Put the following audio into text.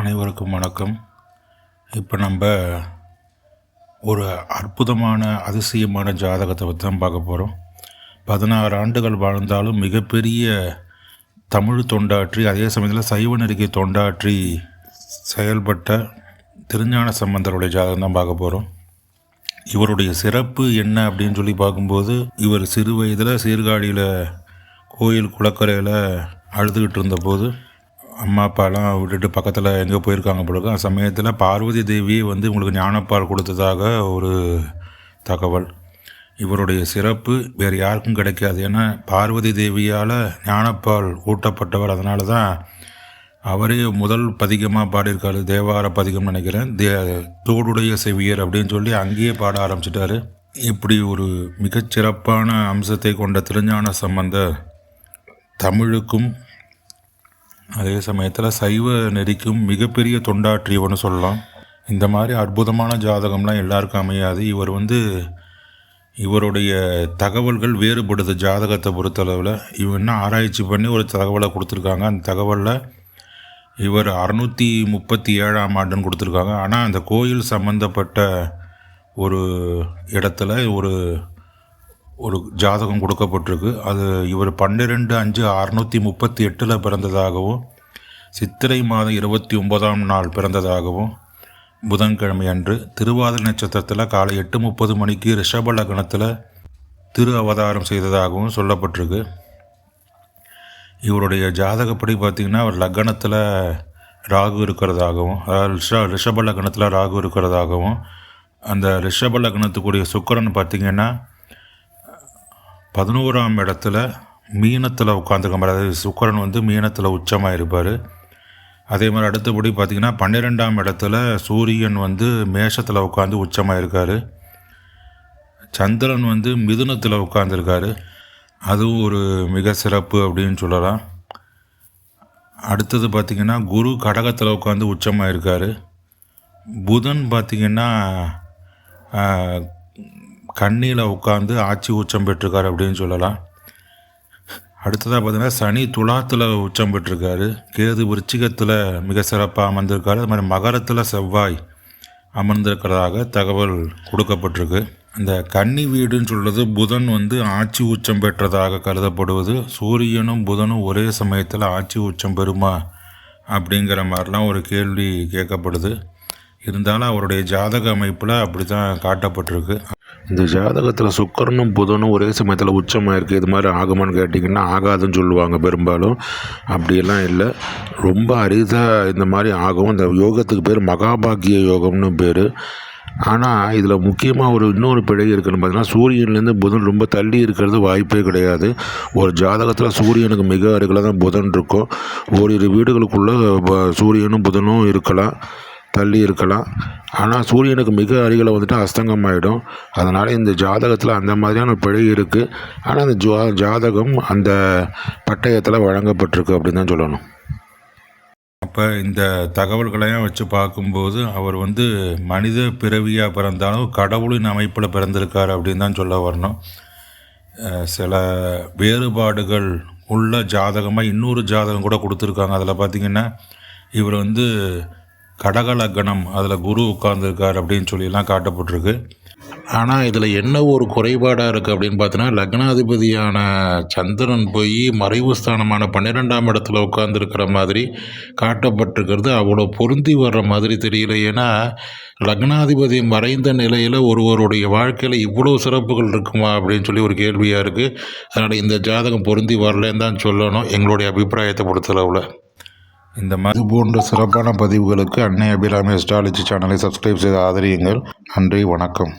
அனைவருக்கும் வணக்கம். இப்போ நம்ம ஒரு அற்புதமான அதிசயமான ஜாதகத்தை பற்றி தான் பார்க்க போகிறோம் பதினாறு ஆண்டுகள் வாழ்ந்தாலும் மிகப்பெரிய தமிழ் தொண்டாற்றி அதே சமயத்தில் சைவ நெருக்கி தொண்டாற்றி செயல்பட்ட திருஞான சம்பந்தருடைய ஜாதகம் தான் பார்க்க போகிறோம் இவருடைய சிறப்பு என்ன அப்படின்னு சொல்லி பார்க்கும்போது இவர் சிறு வயதில் சீர்காழியில் கோயில் குளக்கரையில் அழுதுகிட்டு இருந்தபோது அம்மா அப்பாலாம் விட்டுட்டு பக்கத்தில் எங்கே போயிருக்காங்க போல அந்த சமயத்தில் பார்வதி தேவியே வந்து உங்களுக்கு ஞானப்பால் கொடுத்ததாக ஒரு தகவல். இவருடைய சிறப்பு வேறு யாருக்கும் கிடைக்காது. ஏன்னா பார்வதி தேவியால் ஞானப்பால் ஊட்டப்பட்டவர். அதனால தான் அவரே முதல் பதிகமாக பாடியிருக்காரு. தேவார பதிகம் நினைக்கிறேன். தே தோடுடைய செவியர் அப்படின்னு சொல்லி அங்கேயே பாட ஆரம்பிச்சிட்டாரு. இப்படி ஒரு மிகச்சிறப்பான அம்சத்தை கொண்ட திருஞான சம்பந்த தமிழுக்கும் அதே சமயத்தில் சைவ நெறிக்கும் மிகப்பெரிய தொண்டாற்றியவனு சொல்லலாம். இந்த மாதிரி அற்புதமான ஜாதகம்லாம் எல்லாருக்கும் அமையாது. இவர் வந்து இவருடைய தகவல்கள் வேறுபடுது ஜாதகத்தை பொறுத்தளவில். இவங்க என்ன ஆராய்ச்சி பண்ணி ஒரு தகவலை கொடுத்துருக்காங்க. அந்த தகவலில் இவர் அறநூற்றி முப்பத்தி ஏழாம் ஆண்டுன்னு கொடுத்துருக்காங்க. ஆனால் அந்த கோயில் சம்மந்தப்பட்ட ஒரு இடத்துல ஒரு ஒரு ஜாதகம் கொடுக்கப்பட்டிருக்கு. அது இவர் பன்னிரெண்டு அஞ்சு அறுநூற்றி முப்பத்தி எட்டில் பிறந்ததாகவும் சித்திரை மாதம் இருபத்தி ஒன்பதாம் நாள் பிறந்ததாகவும் புதன்கிழமை அன்று திருவாதிரை நட்சத்திரத்தில் காலை எட்டு முப்பது மணிக்கு ரிஷப லக்னத்தில் திரு அவதாரம் செய்ததாகவும் சொல்லப்பட்டிருக்கு. இவருடைய ஜாதகப்படி பார்த்திங்கன்னா அவர் லக்னத்தில் ராகு இருக்கிறதாகவும் அதாவது ரிஷ ரிஷப லக்னத்தில் ராகு இருக்கிறதாகவும் அந்த ரிஷப லக்னத்துக்குரிய சுக்கரன் பார்த்திங்கன்னா பதினோராம் இடத்துல மீனத்தில் உட்காந்துருக்க அதாவது சுக்கரன் வந்து மீனத்தில் உச்சமாக இருப்பார் அதே மாதிரி அடுத்தபடி பார்த்திங்கன்னா பன்னிரெண்டாம் இடத்துல சூரியன் வந்து மேஷத்தில் உட்காந்து உச்சமாக இருக்கார் சந்திரன் வந்து மிதுனத்தில் உட்காந்துருக்காரு அதுவும் ஒரு மிக சிறப்பு அப்படின்னு சொல்லலாம். அடுத்தது பார்த்திங்கன்னா குரு கடகத்தில் உட்காந்து உச்சமாக இருக்கார் புதன் பார்த்திங்கன்னா கண்ணியில் உட்காந்து ஆட்சி உச்சம் பெற்றிருக்கார் அப்படின்னு சொல்லலாம். அடுத்ததாக பார்த்தீங்கன்னா சனி துலாத்தில் உச்சம் பெற்றிருக்காரு. கேது விருச்சிகத்தில் மிக சிறப்பாக அமர்ந்திருக்காரு. அது மாதிரி மகரத்தில் செவ்வாய் அமர்ந்திருக்கிறதாக தகவல் கொடுக்கப்பட்டிருக்கு. அந்த கன்னி வீடுன்னு சொல்கிறது புதன் வந்து ஆட்சி உச்சம் பெற்றதாக கருதப்படுவது. சூரியனும் புதனும் ஒரே சமயத்தில் ஆட்சி உச்சம் பெறுமா அப்படிங்கிற மாதிரிலாம் ஒரு கேள்வி கேட்கப்படுது. இருந்தாலும் அவருடைய ஜாதக அமைப்பில் அப்படி தான் காட்டப்பட்டிருக்கு. இந்த ஜாதகத்தில் சுக்கரனும் புதனும் ஒரே சமயத்தில் உச்சமாக இருக்குது இது மாதிரி ஆகுமான்னு கேட்டிங்கன்னா ஆகாதுன்னு சொல்லுவாங்க பெரும்பாலும். அப்படியெல்லாம் இல்லை. ரொம்ப அரிதாக இந்த மாதிரி ஆகும். இந்த யோகத்துக்கு பேர் மகாபாகிய யோகம்னு பேர். ஆனால் இதில் முக்கியமாக ஒரு இன்னொரு பிழை இருக்குன்னு பார்த்தீங்கன்னா சூரியன்லேருந்து புதன் ரொம்ப தள்ளி இருக்கிறது வாய்ப்பே கிடையாது. ஒரு ஜாதகத்தில் சூரியனுக்கு மிக அருகில் தான் புதன் இருக்கும். ஓரிரு வீடுகளுக்குள்ளே சூரியனும் புதனும் இருக்கலாம். தள்ளி இருக்கலாம். ஆனால் சூரியனுக்கு மிக அருகில் வந்துட்டு அஸ்தங்கம் ஆகிடும் அதனால் இந்த ஜாதகத்தில் அந்த மாதிரியான பிழை இருக்குது ஆனால் அந்த ஜா ஜாதகம் அந்த பட்டயத்தில் வழங்கப்பட்டிருக்கு அப்படின்னு தான் சொல்லணும். அப்போ இந்த தகவல்களையும் வச்சு பார்க்கும்போது அவர் வந்து மனித பிறவியாக பிறந்தாலும் கடவுளின் அமைப்பில் பிறந்திருக்கார் அப்படின்னு தான் சொல்ல வரணும். சில வேறுபாடுகள் உள்ள ஜாதகமாக இன்னொரு ஜாதகம் கூட கொடுத்துருக்காங்க. அதில் பார்த்திங்கன்னா இவர் வந்து கடகலக்கணம் அதில் குரு உட்கார்ந்துருக்கார் அப்படின்னு சொல்லிலாம் காட்டப்பட்டிருக்கு. ஆனால் இதில் என்ன ஒரு குறைபாடாக இருக்குது அப்படின்னு பார்த்தோன்னா லக்னாதிபதியான சந்திரன் போய் மறைவு ஸ்தானமான பன்னிரெண்டாம் இடத்துல உட்காந்துருக்கிற மாதிரி காட்டப்பட்டிருக்கிறது. அவ்வளோ பொருந்தி வர்ற மாதிரி தெரியல. ஏன்னா லக்னாதிபதி மறைந்த நிலையில் ஒருவருடைய வாழ்க்கையில் இவ்வளோ சிறப்புகள் இருக்குமா அப்படின்னு சொல்லி ஒரு கேள்வியாக இருக்குது அதனால் இந்த ஜாதகம் பொருந்தி வரலன்னு தான் சொல்லணும். எங்களுடைய அபிப்பிராயத்தை பொறுத்தளவில். இந்த மாதிரி போன்ற சிறப்பான பதிவுகளுக்கு அன்னை அபிராமி அஸ்ட்ராலஜி சேனலை சப்ஸ்கிரைப் செய்து ஆதரியுங்கள். நன்றி வணக்கம்.